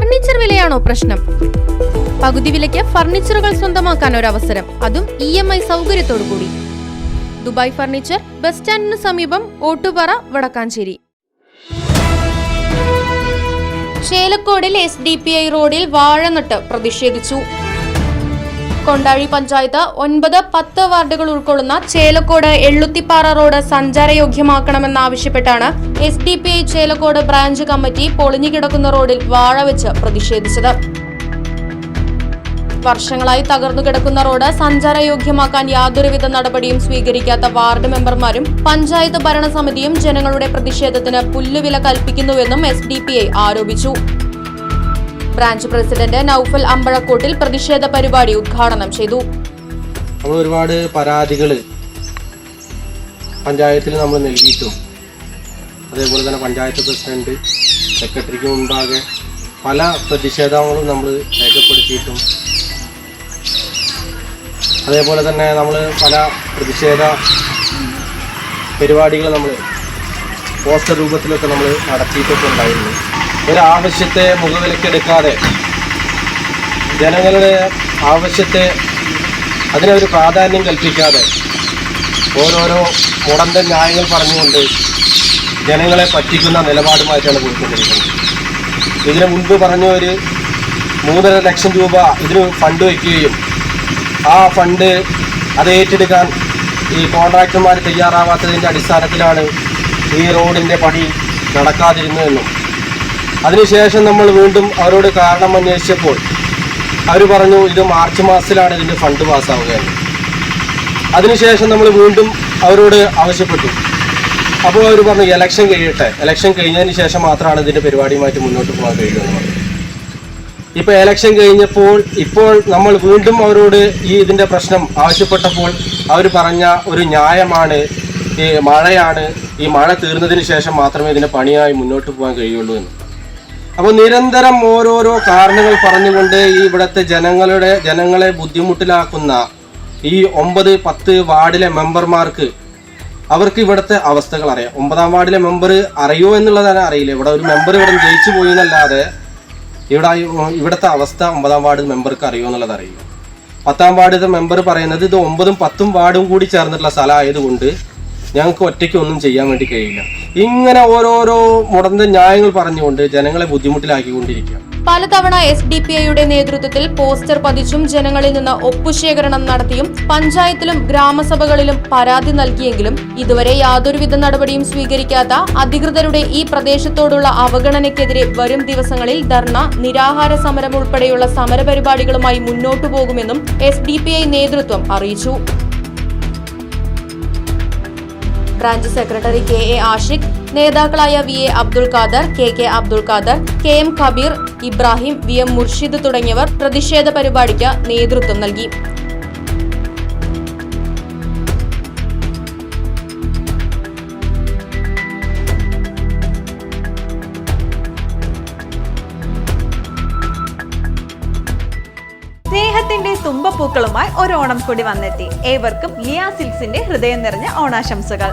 Furniture വിലയാണോ പ്രശ്നം? പകുതി വിലയ്ക്ക് ഫർണിച്ചറുകൾ സ്വന്തമാക്കാൻ ഒരു അവസരം അതും ഇ എം ഐ സൗകര്യത്തോടു കൂടി ദുബായ് ഫർണിച്ചർ ബസ് സ്റ്റാൻഡിന് സമീപം ഓട്ടുപാറ വടക്കാഞ്ചേരി. ചേലക്കോടിൽ എസ് ഡി പി ഐ റോഡിൽ വാഴനട്ട് പ്രതിഷേധിച്ചു. കൊണ്ടാഴി പഞ്ചായത്ത് ഒൻപത് പത്ത് വാർഡുകൾ ഉൾക്കൊള്ളുന്ന Chelakode Elluthippara road സഞ്ചാരയോഗ്യമാക്കണമെന്നാവശ്യപ്പെട്ടാണ് S D P I Chelakode branch committee പൊളിഞ്ഞുകിടക്കുന്ന റോഡിൽ വാഴ വെച്ച് പ്രതിഷേധിച്ചത്. വർഷങ്ങളായി തകർന്നു കിടക്കുന്ന റോഡ് സഞ്ചാരയോഗ്യമാക്കാൻ യാതൊരുവിധ നടപടിയും സ്വീകരിക്കാത്ത വാർഡ് മെമ്പർമാരും പഞ്ചായത്ത് ഭരണസമിതിയും ജനങ്ങളുടെ പ്രതിഷേധത്തിന് പുല്ലുവില കൽപ്പിക്കുന്നുവെന്നും എസ് ആരോപിച്ചു. ബ്രാഞ്ച് പ്രസിഡന്റ് നൌഫൽ അമ്പഴക്കോട്ടിൽ പ്രതിഷേധ പരിപാടി ഉദ്ഘാടനം ചെയ്തു. ഒരുപാട് പരാതികൾ പഞ്ചായത്തിൽ നമ്മൾ നൽകിയിട്ടും. അതേപോലെ തന്നെ പഞ്ചായത്ത് പ്രസിഡന്റ് സെക്രട്ടറിക്ക് മുമ്പാകെ പല പ്രതിഷേധങ്ങളും നമ്മൾ രേഖപ്പെടുത്തിയിട്ടും. അതേപോലെ തന്നെ നമ്മൾ പല പ്രതിഷേധ പരിപാടികൾ നമ്മൾ പോസ്റ്റർ രൂപത്തിലൊക്കെ നമ്മൾ നടത്തിയിട്ടൊക്കെ ഉണ്ടായിരുന്നു. ഒരാവശ്യത്തെ മുഖവിലക്കെടുക്കാതെ ജനങ്ങളുടെ ആവശ്യത്തെ അതിനൊരു പ്രാധാന്യം കൽപ്പിക്കാതെ ഓരോരോ മുടന്ത ന്യായങ്ങൾ പറഞ്ഞുകൊണ്ട് ജനങ്ങളെ പറ്റിക്കുന്ന നിലപാടുമായിട്ടാണ് പോയിക്കൊണ്ടിരിക്കുന്നത്. ഇതിനു മുൻപ് പറഞ്ഞ ഒരു മൂന്നര ലക്ഷം രൂപ ഇതിന് ഫണ്ട് വയ്ക്കുകയും ആ ഫണ്ട് അത് ഏറ്റെടുക്കാൻ ഈ കോൺട്രാക്ടർമാർ തയ്യാറാവാത്തതിന്റെ അടിസ്ഥാനത്തിലാണ് ഈ റോഡിന്റെ പണി നടക്കാതിരുന്നതെന്നും അതിനുശേഷം നമ്മൾ വീണ്ടും അവരോട് കാരണം അന്വേഷിച്ചപ്പോൾ അവർ പറഞ്ഞു ഇത് മാർച്ച് മാസത്തിലാണ് ഇതിന്റെ ഫണ്ട് പാസ്സാവുകയെന്ന് അതിനുശേഷം നമ്മൾ വീണ്ടും അവരോട് ആവശ്യപ്പെട്ടു. അപ്പോൾ അവർ പറഞ്ഞു ഇലക്ഷൻ കഴിയട്ടെ. ഇലക്ഷൻ കഴിഞ്ഞതിന് ശേഷം മാത്രമാണ് ഇതിന്റെ പരിപാടിയുമായിട്ട് മുന്നോട്ട് പോകാൻ കഴിയുമെന്ന് പറഞ്ഞു. ഇപ്പോൾ ഇലക്ഷൻ കഴിഞ്ഞപ്പോൾ ഇപ്പോൾ നമ്മൾ വീണ്ടും അവരോട് ഈ ഇതിന്റെ പ്രശ്നം ആവശ്യപ്പെട്ടപ്പോൾ അവർ പറഞ്ഞ ഒരു ന്യായമാണ് ഈ മഴയാണ്. ഈ മഴ തീർന്നതിന് ശേഷം മാത്രമേ ഇതിന്റെ പണിയായി മുന്നോട്ട് പോകാൻ കഴിയുള്ളൂ എന്ന്. അപ്പോൾ നിരന്തരം ഓരോരോ കാരണങ്ങൾ പറഞ്ഞുകൊണ്ട് ഈ ഇവിടുത്തെ ജനങ്ങളുടെ ജനങ്ങളെ ബുദ്ധിമുട്ടിലാക്കുന്ന ഈ ഒമ്പത് പത്ത് വാർഡിലെ മെമ്പർമാർക്ക് അവർക്ക് ഇവിടുത്തെ അവസ്ഥകൾ അറിയാം. ഒമ്പതാം വാർഡിലെ മെമ്പർ അറിയോ എന്നുള്ളതാണ് അറിയില്ല. ഇവിടെ ഒരു മെമ്പർ ഇവിടെ ജയിച്ചു പോയി എന്നല്ലാതെ ഇവിടെ ഇവിടുത്തെ അവസ്ഥ ഒമ്പതാം വാർഡ് മെമ്പർക്ക് അറിയോ എന്നുള്ളത് അറിയില്ല. പത്താം വാർഡിലെ മെമ്പർ പറയുന്നത് ഇത് ഒമ്പതും പത്തും വാർഡും കൂടി ചേർന്നിട്ടുള്ള സ്ഥലമായതുകൊണ്ട് ഞങ്ങൾക്ക് ഒറ്റയ്ക്ക് ഒന്നും ചെയ്യാൻ വേണ്ടി കഴിയില്ല. ഇങ്ങനെ ഓരോരോ മുടന്ത ന്യായങ്ങൾ പറഞ്ഞുകൊണ്ട് ജനങ്ങളെ ബുദ്ധിമുട്ടിലാക്കിക്കൊണ്ടിരിക്കുക. പലതവണ എസ് ഡി പി ഐയുടെ നേതൃത്വത്തിൽ പോസ്റ്റർ പതിച്ചും ജനങ്ങളിൽ നിന്ന് ഒപ്പുശേഖരണം നടത്തിയും പഞ്ചായത്തിലും ഗ്രാമസഭകളിലും പരാതി നൽകിയെങ്കിലും ഇതുവരെ യാതൊരുവിധ നടപടിയും സ്വീകരിക്കാത്ത അധികൃതരുടെ ഈ പ്രദേശത്തോടുള്ള അവഗണനയ്ക്കെതിരെ വരും ദിവസങ്ങളിൽ ധർണ നിരാഹാര സമരം ഉൾപ്പെടെയുള്ള സമരപരിപാടികളുമായി മുന്നോട്ടു പോകുമെന്നും എസ് നേതൃത്വം അറിയിച്ചു. Branch secretary K A Ashiq നേതാക്കളായ V A Abdul Khader K K Abdul Khader K M Kabeer Ibrahim V M Murshid തുടങ്ങിയവർ പ്രതിഷേധ പരിപാടിക്ക് നേതൃത്വം നൽകി. സ്നേഹത്തിന്റെ തുമ്പപ്പൂക്കളുമായി ഒരു ഓണം കൂടി വന്നെത്തി. ഏവർക്കും ലിയാ സിൽസിന്റെ ഹൃദയം നിറഞ്ഞ ഓണാശംസകൾ.